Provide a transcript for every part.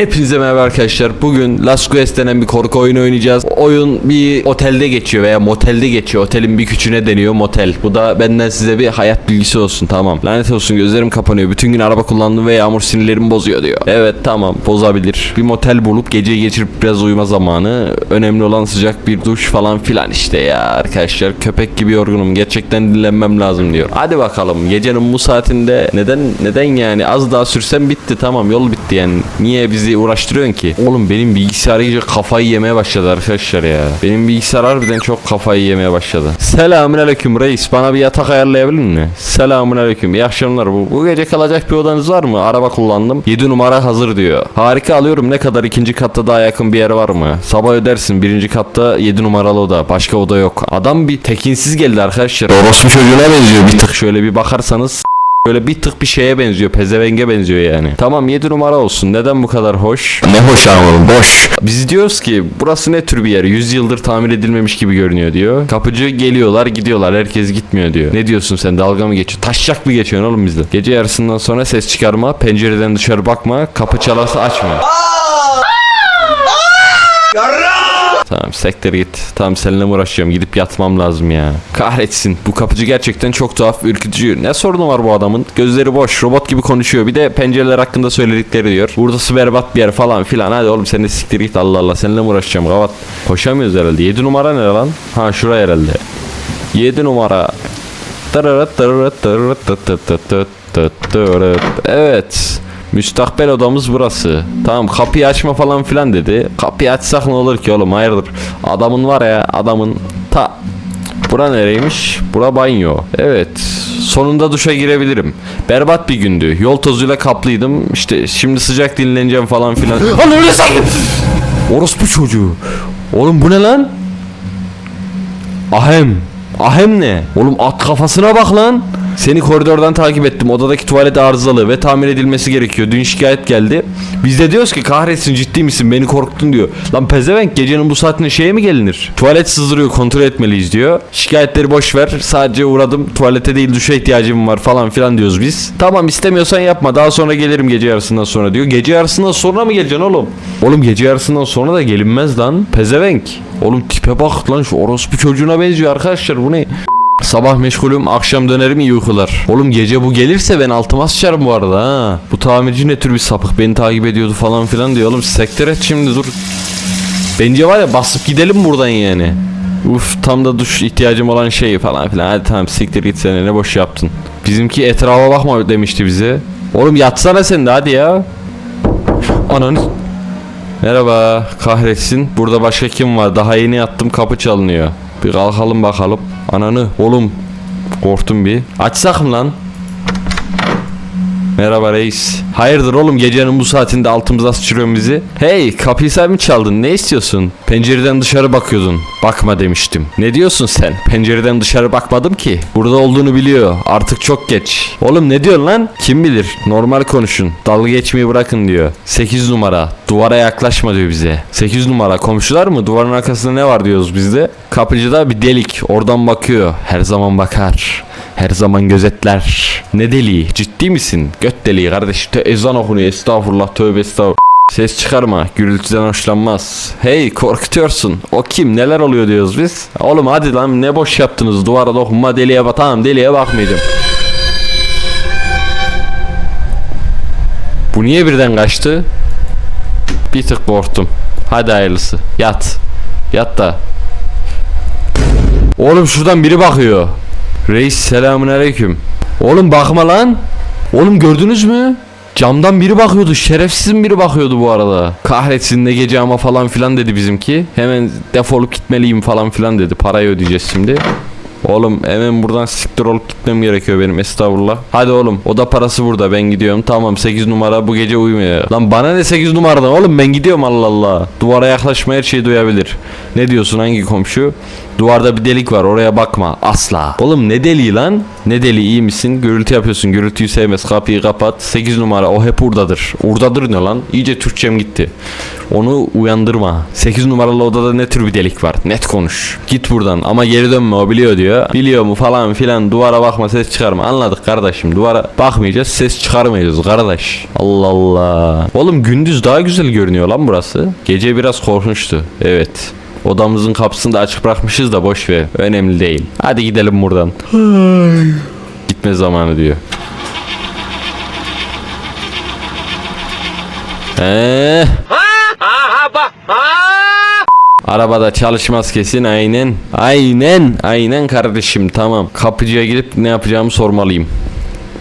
Hepinize merhaba arkadaşlar. Bugün Last Quest denen bir korku oyunu oynayacağız. Oyun bir otelde geçiyor veya motelde geçiyor. Otelin bir küçüğüne deniyor motel. Bu da benden size bir hayat bilgisi olsun tamam. Lanet olsun gözlerim kapanıyor. Bütün gün araba kullandım ve yağmur sinirlerimi bozuyor diyor. Evet tamam bozabilir. Bir motel bulup geceyi geçirip biraz uyuma zamanı. Önemli olan sıcak bir duş falan filan işte ya arkadaşlar. Köpek gibi yorgunum. Gerçekten dinlenmem lazım diyor. Hadi bakalım gecenin bu saatinde neden neden yani az daha sürsem bitti tamam yol bitti yani. Niye bizi uğraştırıyorsun ki? Oğlum benim bilgisayar iyice kafayı yemeye başladı arkadaşlar ya. Benim bilgisayar harbiden çok kafayı yemeye başladı. Selamun aleyküm reis. Bana bir yatak ayarlayabilir mi? Selamun aleyküm. İyi akşamlar. Bu, bu gece kalacak bir odanız var mı? Araba kullandım. 7 numara hazır diyor. Harika alıyorum. Ne kadar ikinci katta daha yakın bir yer var mı? Sabah ödersin. Birinci katta 7 numaralı oda. Başka oda yok. Adam bir tekinsiz geldi arkadaşlar. Orospu çocuğuna benziyor bir tık. Şöyle bir bakarsanız Böyle bir tık bir şeye benziyor. Pezevenge benziyor yani. Tamam 7 numara olsun. Neden bu kadar hoş? Ne hoş oğlum boş. Biz diyoruz ki burası ne tür bir yer? 100 yıldır tamir edilmemiş gibi görünüyor diyor. Kapıcı geliyorlar gidiyorlar. Herkes gitmiyor diyor. Ne diyorsun sen dalga mı geçiyorsun? Taşacak mı geçiyorsun oğlum bizde? Gece yarısından sonra ses çıkarma. Pencereden dışarı bakma. Kapı çalarsa açma. Tamam sektir git. Tamam seninle mi uğraşacağım? Gidip yatmam lazım ya. Kahretsin. Bu kapıcı gerçekten çok tuhaf ürkütücü. Ne sorunu var bu adamın? Gözleri boş. Robot gibi konuşuyor. Bir de pencereler hakkında söyledikleri diyor. Burası berbat bir yer falan filan. Hadi oğlum sen de siktir git Allah Allah. Seninle mi uğraşacağım? Kavat. Koşamıyoruz herhalde. 7 numara ne lan? Ha şuraya herhalde. 7 numara. Evet. Müstakbel odamız burası. Tamam kapıyı açma falan filan dedi. Kapıyı açsak ne olur ki oğlum hayırdır. Adamın var ya adamın ta Bura nereymiş? Bura banyo. Evet. Sonunda duşa girebilirim. Berbat bir gündü. Yol tozuyla kaplıydım. İşte şimdi sıcak dinleneceğim falan filan. Lan öyle sandım. Orospu çocuğu. Oğlum bu ne lan? Ahem. Ahem ne? Oğlum at kafasına bak lan. Seni koridordan takip ettim. Odadaki tuvalet arızalı ve tamir edilmesi gerekiyor. Dün şikayet geldi. Biz de diyoruz ki kahretsin ciddi misin beni korkuttun diyor. Lan pezevenk gecenin bu saatinde şeye mi gelinir? Tuvalet sızdırıyor kontrol etmeliyiz diyor. Şikayetleri boş ver. Sadece uğradım tuvalete değil duşa ihtiyacım var falan filan diyoruz biz. Tamam istemiyorsan yapma daha sonra gelirim gece yarısından sonra diyor. Gece yarısından sonra mı geleceksin oğlum? Oğlum gece yarısından sonra da gelinmez lan. Pezevenk. Oğlum tipe bak lan şu orospu çocuğuna benziyor arkadaşlar bu ne? Sabah meşgulüm, akşam dönerim iyi uykular. Oğlum gece bu gelirse ben altıma sıçarım bu arada ha. Bu tamirci ne tür bir sapık beni takip ediyordu falan filan diyor. Oğlum sektir et şimdi dur. Bence var ya basıp gidelim buradan yani. Uf tam da duş ihtiyacım olan şey falan filan. Hadi tamam siktir git sen ne boş yaptın. Bizimki etrafa bakma demişti bize. Oğlum yatsana sen de hadi ya. Ananı Merhaba, kahretsin. Burada başka kim var? Daha yeni yattım, kapı çalınıyor. Bir kalkalım bakalım. Ananı, oğlum. Korktum bir. Açsak mı lan? Merhaba reis. Hayırdır oğlum gecenin bu saatinde altımıza sıçrıyorsun bizi? Hey kapıyı sen mi çaldın ne istiyorsun? Pencereden dışarı bakıyordun. Bakma demiştim. Ne diyorsun sen? Pencereden dışarı bakmadım ki. Burada olduğunu biliyor. Artık çok geç. Oğlum ne diyorsun lan? Kim bilir? Normal konuşun. Dalga geçmeyi bırakın diyor. 8 numara. Duvara yaklaşma diyor bize. 8 numara. Komşular mı? Duvarın arkasında ne var diyoruz biz de. Kapıcıda bir delik. Oradan bakıyor. Her zaman bakar. Her zaman gözetler. Ne deliği? Ciddi misin? Göt deliği kardeş. Te ezan okunuyor. Estağfurullah. Tövbe estağfurullah. Ses çıkarma. Gürültüden hoşlanmaz. Hey korkutuyorsun. O kim? Neler oluyor diyoruz biz. Oğlum hadi lan ne boş yaptınız. Duvara dokunma deliğe bak. Tamam deliğe bakmayacağım. Bu niye birden kaçtı? Bir tık korktum. Hadi hayırlısı. Yat. Yat da. Oğlum şuradan biri bakıyor. Reis selamun aleyküm. Oğlum bakma lan. Oğlum gördünüz mü? Camdan biri bakıyordu. Şerefsizin biri bakıyordu bu arada. Kahretsin ne gece ama falan filan dedi bizimki. Hemen defolup gitmeliyim falan filan dedi. Parayı ödeyeceğiz şimdi. Oğlum hemen buradan siktir olup gitmem gerekiyor benim estağfurullah. Hadi oğlum oda parası burada ben gidiyorum. Tamam 8 numara bu gece uyumuyor. Lan bana ne 8 numaradan oğlum ben gidiyorum Allah Allah. Duvara yaklaşma her şeyi duyabilir. Ne diyorsun hangi komşu? Duvarda bir delik var oraya bakma asla. Oğlum ne deliği lan? Ne deliği iyi misin? Gürültü yapıyorsun gürültüyü sevmez kapıyı kapat. 8 numara o hep urdadır. Urdadır ne lan? İyice Türkçem gitti. Onu uyandırma. 8 numaralı odada ne tür bir delik var? Net konuş. Git buradan ama geri dönme o biliyor diyor. Biliyor mu falan filan duvara bakma ses çıkarma. Anladık kardeşim duvara bakmayacağız ses çıkarmayacağız kardeş. Allah Allah. Oğlum gündüz daha güzel görünüyor lan burası. Gece biraz korkunçtu. Evet. Odamızın kapısını da açık bırakmışız da boş ver. Önemli değil. Hadi gidelim buradan. Gitme zamanı diyor. Eee? Arabada çalışmaz kesin aynen. Aynen. Aynen kardeşim tamam. Kapıcıya gidip ne yapacağımı sormalıyım.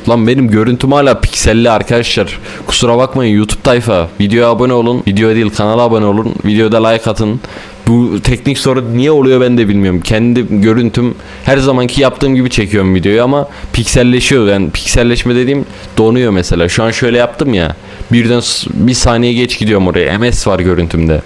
Lan benim görüntüm hala pikselli arkadaşlar. Kusura bakmayın YouTube tayfa. Videoya abone olun. Video değil kanala abone olun. Videoda like atın. Bu teknik sorun niye oluyor ben de bilmiyorum. Kendi görüntüm her zamanki yaptığım gibi çekiyorum videoyu ama pikselleşiyor. Yani pikselleşme dediğim donuyor mesela. Şu an şöyle yaptım ya. Birden bir saniye geç gidiyorum oraya. MS var görüntümde.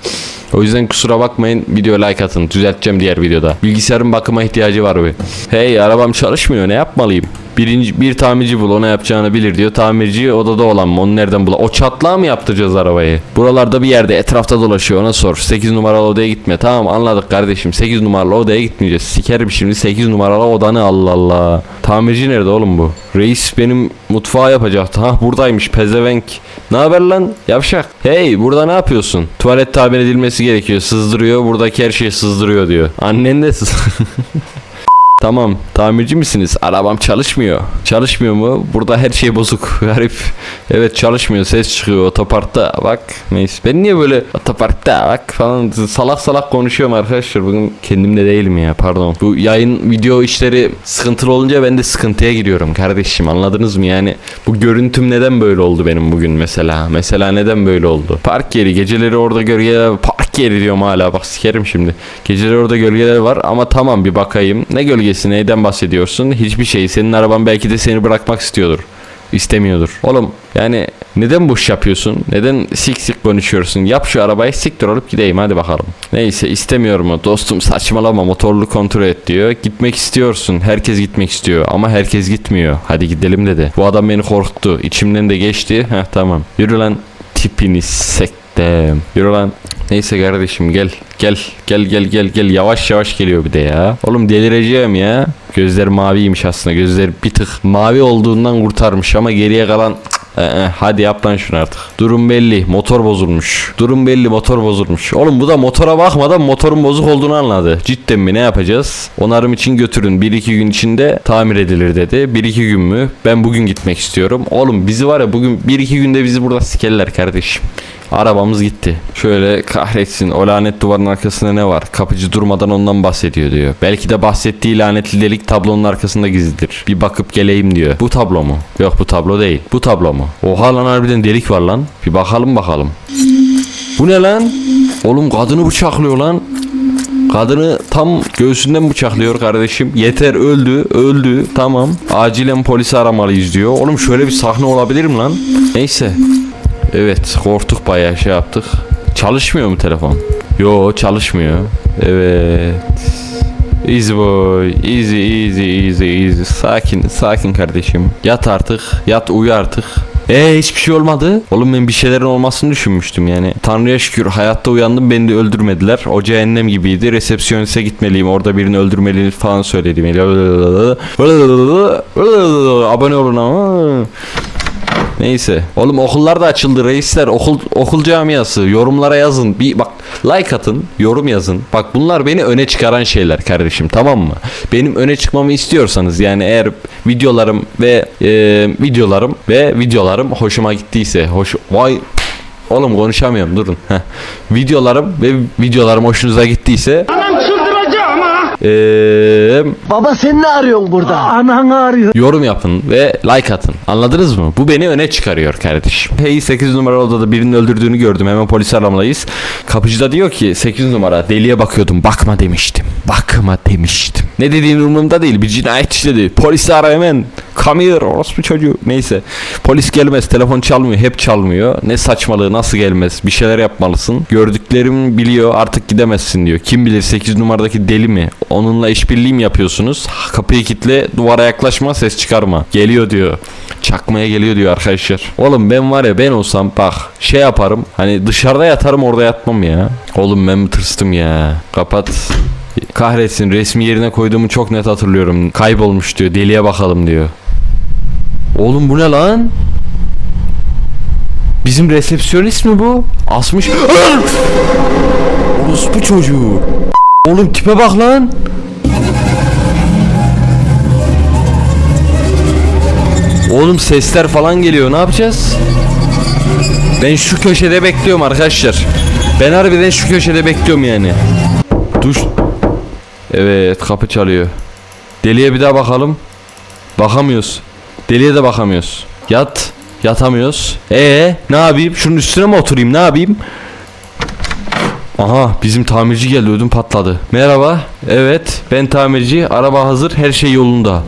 O yüzden kusura bakmayın video like atın. Düzelteceğim diğer videoda. Bilgisayarın bakıma ihtiyacı var bir. Hey arabam çalışmıyor ne yapmalıyım? Birinci, bir tamirci bul ona yapacağını bilir diyor. Tamirci odada olan mı? Onu nereden bul? O çatlağa mı yaptıracağız arabayı? Buralarda bir yerde etrafta dolaşıyor ona sor. 8 numaralı odaya gitme. Tamam anladık kardeşim. 8 numaralı odaya gitmeyeceğiz. Sikerim şimdi 8 numaralı odanı Allah Allah. Tamirci nerede oğlum bu? Reis benim mutfağı yapacaktı. Ha buradaymış pezevenk. Ne haber lan? Yavşak. Hey burada ne yapıyorsun? Tuvalet tamir edilmesi gerekiyor. Sızdırıyor. Buradaki her şeyi sızdırıyor diyor. Annen de sız... Tamam, tamirci misiniz? Arabam çalışmıyor. Çalışmıyor mu? Burada her şey bozuk. Garip. Evet çalışmıyor. Ses çıkıyor otoparkta. Bak. Neyse. Ben niye böyle otoparkta bak falan salak salak konuşuyorum arkadaşlar. Bugün kendimde değilim ya. Pardon. Bu yayın video işleri sıkıntılı olunca ben de sıkıntıya giriyorum kardeşim. Anladınız mı? Yani bu görüntüm neden böyle oldu benim bugün mesela? Mesela neden böyle oldu? Park yeri. Geceleri orada gölgeler park yeri diyorum hala. Bak sikerim şimdi. Geceleri orada gölgeler var ama tamam bir bakayım. Ne gölgesi? Neyden bahsediyorsun? Hiçbir şey. Senin araban belki de seni bırakmak istiyordur. İstemiyordur. Oğlum yani neden boş yapıyorsun? Neden sik sik konuşuyorsun? Yap şu arabayı siktir olup gideyim hadi bakalım. Neyse istemiyor mu? Dostum saçmalama motorlu kontrol et diyor. Gitmek istiyorsun. Herkes gitmek istiyor ama herkes gitmiyor. Hadi gidelim dedi. Bu adam beni korkuttu. İçimden de geçti. Heh tamam. Yürü lan tipini sektem. Yürü lan. Neyse kardeşim gel. Gel gel gel gel gel yavaş yavaş geliyor bir de ya. Oğlum delireceğim ya. Gözler maviymiş aslında. Gözler bir tık mavi olduğundan kurtarmış ama geriye kalan ee, e, hadi yap lan şunu artık. Durum belli. Motor bozulmuş. Durum belli. Motor bozulmuş. Oğlum bu da motora bakmadan motorun bozuk olduğunu anladı. Cidden mi? Ne yapacağız? Onarım için götürün. 1-2 gün içinde tamir edilir dedi. 1-2 gün mü? Ben bugün gitmek istiyorum. Oğlum bizi var ya bugün 1-2 günde bizi burada sikerler kardeşim. Arabamız gitti. Şöyle kahretsin o lanet duvarın arkasında ne var? Kapıcı durmadan ondan bahsediyor diyor. Belki de bahsettiği lanetli delik tablonun arkasında gizlidir. Bir bakıp geleyim diyor. Bu tablo mu? Yok bu tablo değil. Bu tablo mu? Oha lan harbiden delik var lan. Bir bakalım bakalım. Bu ne lan? Oğlum kadını bıçaklıyor lan. Kadını tam göğsünden bıçaklıyor kardeşim. Yeter öldü öldü tamam. Acilen polisi aramalıyız diyor. Oğlum şöyle bir sahne olabilir mi lan? Neyse. Evet korktuk bayağı şey yaptık. Çalışmıyor mu telefon? Yo çalışmıyor. Evet. Easy boy. Easy easy easy easy. Sakin sakin kardeşim. Yat artık. Yat uyu artık. Ee hiçbir şey olmadı. Oğlum ben bir şeylerin olmasını düşünmüştüm yani. Tanrı'ya şükür hayatta uyandım beni de öldürmediler. O cehennem gibiydi. Resepsiyonise gitmeliyim. Orada birini öldürmeliyim falan söyledim. Abone olun ama. Neyse. Oğlum okullar da açıldı reisler. Okul okul camiası. Yorumlara yazın. Bir bak like atın, yorum yazın. Bak bunlar beni öne çıkaran şeyler kardeşim. Tamam mı? Benim öne çıkmamı istiyorsanız yani eğer videolarım ve e, videolarım ve videolarım hoşuma gittiyse, hoş vay Oğlum konuşamıyorum durun. Heh. Videolarım ve videolarım hoşunuza gittiyse Eee Baba sen ne arıyorsun burada? Ananı arıyor. yorum yapın ve like atın. Anladınız mı? Bu beni öne çıkarıyor kardeşim. Hey 8 numaralı odada birinin öldürdüğünü gördüm. Hemen polis aramalıyız. Kapıcı da diyor ki 8 numara deliye bakıyordum. Bakma demiştim. Bakma demiştim. Ne dediğin umurumda değil. Bir cinayet işledi. Polisi ara hemen. Come here orospu çocuğu. Neyse. Polis gelmez. Telefon çalmıyor. Hep çalmıyor. Ne saçmalığı nasıl gelmez. Bir şeyler yapmalısın. Gördükleri öldürdüklerimi biliyor artık gidemezsin diyor. Kim bilir 8 numaradaki deli mi? Onunla işbirliği mi yapıyorsunuz? Kapıyı kitle duvara yaklaşma ses çıkarma. Geliyor diyor. Çakmaya geliyor diyor arkadaşlar. Oğlum ben var ya ben olsam bak şey yaparım. Hani dışarıda yatarım orada yatmam ya. Oğlum ben tırstım ya. Kapat. Kahretsin resmi yerine koyduğumu çok net hatırlıyorum. Kaybolmuş diyor. Deliye bakalım diyor. Oğlum bu ne lan? Bizim resepsiyonist mi bu? Asmış. Orospu çocuğu. Oğlum tipe bak lan. Oğlum sesler falan geliyor. Ne yapacağız? Ben şu köşede bekliyorum arkadaşlar. Ben harbiden şu köşede bekliyorum yani. Duş. Evet kapı çalıyor. Deliye bir daha bakalım. Bakamıyoruz. Deliye de bakamıyoruz. Yat. Yatamıyoruz. Ee, ne yapayım? Şunun üstüne mi oturayım? Ne yapayım? Aha bizim tamirci geldi ödüm patladı. Merhaba. Evet ben tamirci. Araba hazır. Her şey yolunda.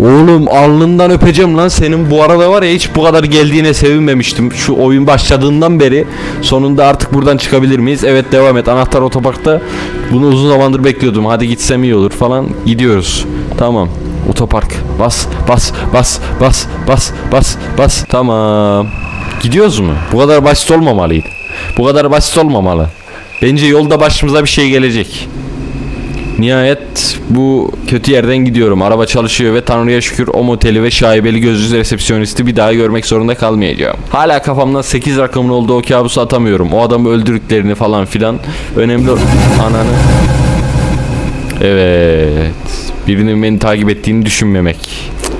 Oğlum alnından öpeceğim lan senin bu arada var ya hiç bu kadar geldiğine sevinmemiştim. Şu oyun başladığından beri sonunda artık buradan çıkabilir miyiz? Evet devam et anahtar otoparkta. Bunu uzun zamandır bekliyordum. Hadi gitsem iyi olur falan. Gidiyoruz. Tamam. Otopark. Bas bas bas bas bas bas bas. Tamam. Gidiyoruz mu? Bu kadar basit olmamalıydı. Bu kadar basit olmamalı. Bence yolda başımıza bir şey gelecek. Nihayet bu kötü yerden gidiyorum. Araba çalışıyor ve Tanrı'ya şükür o moteli ve şaibeli gözlü resepsiyonisti bir daha görmek zorunda kalmayacağım. Hala kafamdan 8 rakamın olduğu o kabusu atamıyorum. O adamı öldürdüklerini falan filan. Önemli ananı. Evet. Birinin beni takip ettiğini düşünmemek.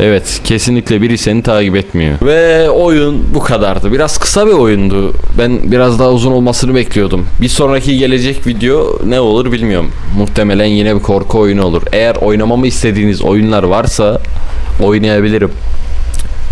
Evet, kesinlikle biri seni takip etmiyor. Ve oyun bu kadardı. Biraz kısa bir oyundu. Ben biraz daha uzun olmasını bekliyordum. Bir sonraki gelecek video ne olur bilmiyorum. Muhtemelen yine bir korku oyunu olur. Eğer oynamamı istediğiniz oyunlar varsa oynayabilirim.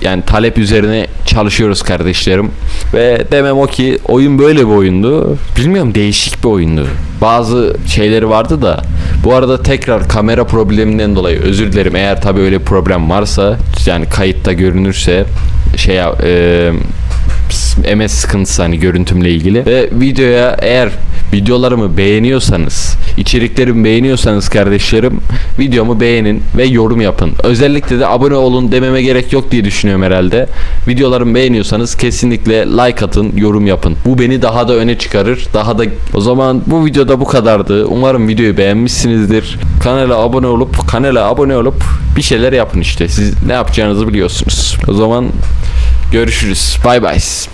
Yani talep üzerine çalışıyoruz kardeşlerim. Ve demem o ki oyun böyle bir oyundu. Bilmiyorum değişik bir oyundu. Bazı şeyleri vardı da. Bu arada tekrar kamera probleminden dolayı özür dilerim. Eğer tabii öyle problem varsa yani kayıtta görünürse şey e, MS sıkıntısı hani görüntümle ilgili. Ve videoya eğer videolarımı beğeniyorsanız, içeriklerimi beğeniyorsanız kardeşlerim videomu beğenin ve yorum yapın. Özellikle de abone olun dememe gerek yok diye düşünüyorum herhalde. Videolarımı beğeniyorsanız kesinlikle like atın, yorum yapın. Bu beni daha da öne çıkarır. Daha da o zaman bu videoda bu kadardı. Umarım videoyu beğenmişsinizdir. Kanala abone olup kanala abone olup bir şeyler yapın işte. Siz ne yapacağınızı biliyorsunuz. O zaman görüşürüz. Bye bye.